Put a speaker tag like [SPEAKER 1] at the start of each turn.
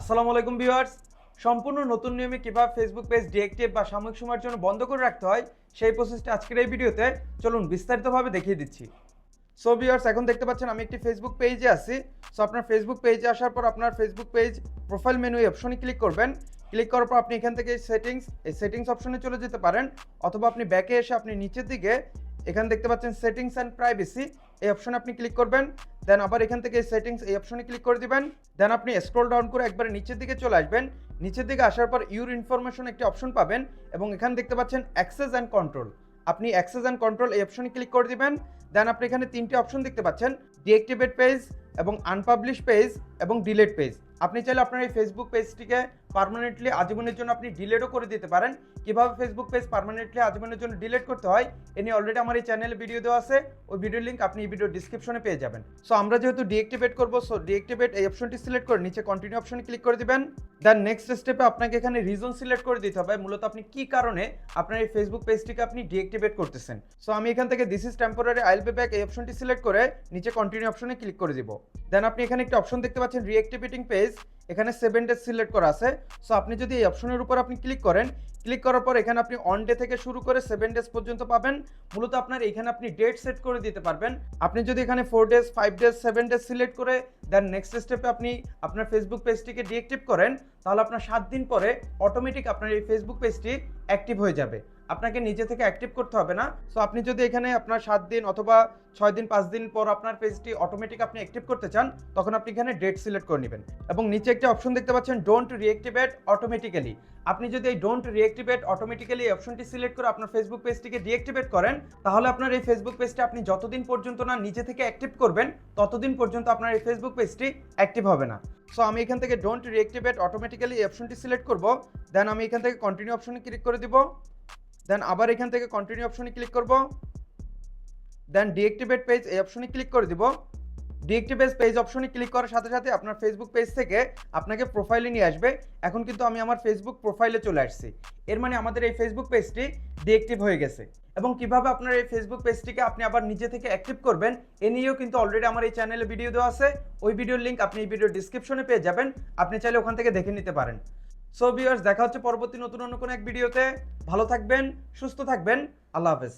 [SPEAKER 1] আসসালামু আলাইকুম ভিউয়ার্স। সম্পূর্ণ নতুন নিয়মে কীভাবে ফেসবুক পেজ ডিএক্টিভ বা সাময়িক সময়ের জন্য বন্ধ করে রাখতে হয়, সেই প্রসেসটা আজকের এই ভিডিওতে চলুন বিস্তারিতভাবে দেখিয়ে দিচ্ছি। সো ভিউয়ার্স এখন দেখতে পাচ্ছেন আমি একটি ফেসবুক পেজে আছি। সো আপনার ফেসবুক পেজে আসার পর আপনার ফেসবুক পেজ প্রোফাইল মেনু অপশনে ক্লিক করবেন। ক্লিক করার পর আপনি এখান থেকে সেটিংস এই সেটিংস অপশনে চলে যেতে পারেন। অথবা আপনি ব্যাকে এসে আপনি নিচের দিকে এখানে দেখতে পাচ্ছেন সেটিংস অ্যান্ড প্রাইভেসি এই অপশনে আপনি ক্লিক করবেন। দেন আবার এখান থেকে সেটিংস এই অপশনে ক্লিক করে দিবেন। দেন আপনি স্ক্রল ডাউন করে একবারে নিচের দিকে চলে আসবেন। নিচের দিকে আসার পর ইউর ইনফরমেশন একটি অপশন পাবেন এবং এখানে দেখতে পাচ্ছেন অ্যাক্সেস অ্যান্ড কন্ট্রোল আপনি অ্যাক্সেস অ্যান্ড কন্ট্রোল এই অপশনে ক্লিক করে দিবেন। দেন আপনি এখানে তিনটি অপশন দেখতে পাচ্ছেন। ডিএক্টিভেট পেজ এবং আনপাবলিশ পেজ এবং ডিলেট পেজ আপনি চাইলে আপনার এই ফেসবুক পেজটিকে পার্মানেন্টলি আজীবনের জন্য আপনি ডিলেটও করে দিতে পারেন। কীভাবে ফেসবুক পেজ পার্মানেন্টলি আজীবনের জন্য ডিলেট করতে হয়, এ নিয়ে অলরেডি আমার এই চ্যানেলে ভিডিও দেওয়া আছে। ওই ভিডিও লিঙ্ক আপনি এই ভিডিও ডিসক্রিপশনে পেয়ে যাবেন। সো আমরা যেহেতু ডিএক্টিভেট করব সো ডিএক্টিভেট এই অপশনটি সিলেক্ট করে নিচে কন্টিনিউ অপশনে ক্লিক করে দিবেন। দেন নেক্সট স্টেপে আপনাকে এখানে রিজন সিলেক্ট করে দিতে হবে। মূলত আপনি কি কারণে আপনার এই ফেসবুক পেজটিকে আপনি ডিএক্টিভেট করতেছেন? সো আমি এখান থেকে this is temporary I'll be back এই অপশনটি সিলেক্ট করে নিচে কন্টিনিউ অপশনে ক্লিক করে দিব। দেন আপনি এখানে একটা অপশন দেখতে পাচ্ছেন রিঅ্যাক্টিভেটিং পেজ এখানে সেভেন ডেজ সিলেক্ট করা আছে। সো আপনি যদি এই অপশনের উপর আপনি ক্লিক করেন ক্লিক করার পর এখানে আপনি অন ডে থেকে শুরু করে সেভেন ডেজ পর্যন্ত পাবেন। মূলত আপনার এখানে আপনি ডেট সেট করে দিতে পারবেন। আপনি যদি এখানে four days five days seven days select করে দেন নেক্সট স্টেপে আপনি আপনার ফেসবুক পেজটিকে ডিএক্টিভ করেন, তাহলে আপনার সাত দিন পরে অটোমেটিক আপনার এই ফেসবুক পেজটি অ্যাক্টিভ হয়ে যাবে। আপনাকে নিজে থেকে অ্যাক্টিভ করতে হবে না। সো আপনি যদি এখানে আপনার সাত দিন অথবা ছয় দিন, পাঁচ দিন পর আপনার পেজটি অটোমেটিক আপনি অ্যাক্টিভ করতে চান, তখন আপনি এখানে ডেট সিলেক্ট করে নেবেন। এবং নিচে একটা অপশন দেখতে পাচ্ছেন ডোন্ট রিঅ্যাক্টিভেট অটোমেটিক্যালি আপনি যদি এই ডোন্ট রিঅ্যাক্টিভেট অটোমেটিক্যালি এই অপশনটি সিলেক্ট করে আপনার ফেসবুক পেজটিকে ডিঅ্যাক্টিভেট করেন, তাহলে আপনার এই ফেসবুক পেজটি আপনি যতদিন পর্যন্ত না নিজে থেকে অ্যাক্টিভ করবেন, ততদিন পর্যন্ত আপনার এই ফেসবুক পেজটি অ্যাক্টিভ হবে না। সো আমি এখান থেকে ডোন্ট রিঅ্যাক্টিভেট অটোমেটিক্যালি এই অপশনটি সিলেক্ট করব দেন আমি এখান থেকে কন্টিনিউ অপশনে ক্লিক করে দিব। দেন আবার এখান থেকে কন্টিনিউ অপশনে ক্লিক করব। দেন ডিএক্টিভেট পেজ এই অপশনে ক্লিক করে দিব। ডিএক্টিভেট পেজ অপশনে ক্লিক করার সাথে সাথে আপনার ফেসবুক পেজ থেকে আপনাকে প্রোফাইলে নিয়ে আসবে। এখন কিন্তু আমি আমার ফেসবুক প্রোফাইলে চলে আসছি। এর মানে আমাদের এই ফেসবুক পেজটি ডিএক্টিভ হয়ে গেছে। এবং কীভাবে আপনার এই ফেসবুক পেজটিকে আপনি আবার নিজে থেকে অ্যাক্টিভ করবেন, এ নিয়েও কিন্তু অলরেডি আমার এই চ্যানেলে ভিডিও দেওয়া আছে। ওই ভিডিওর লিঙ্ক আপনি এই ভিডিও ডিসক্রিপশনে পেয়ে যাবেন। আপনি চাইলে ওখান থেকে দেখে নিতে পারেন। সো ভিউয়ার্স দেখা হচ্ছে পরবর্তী নতুন অন্য কোনো এক ভিডিওতে ভালো থাকবেন, সুস্থ থাকবেন। আল্লাহ হাফেজ।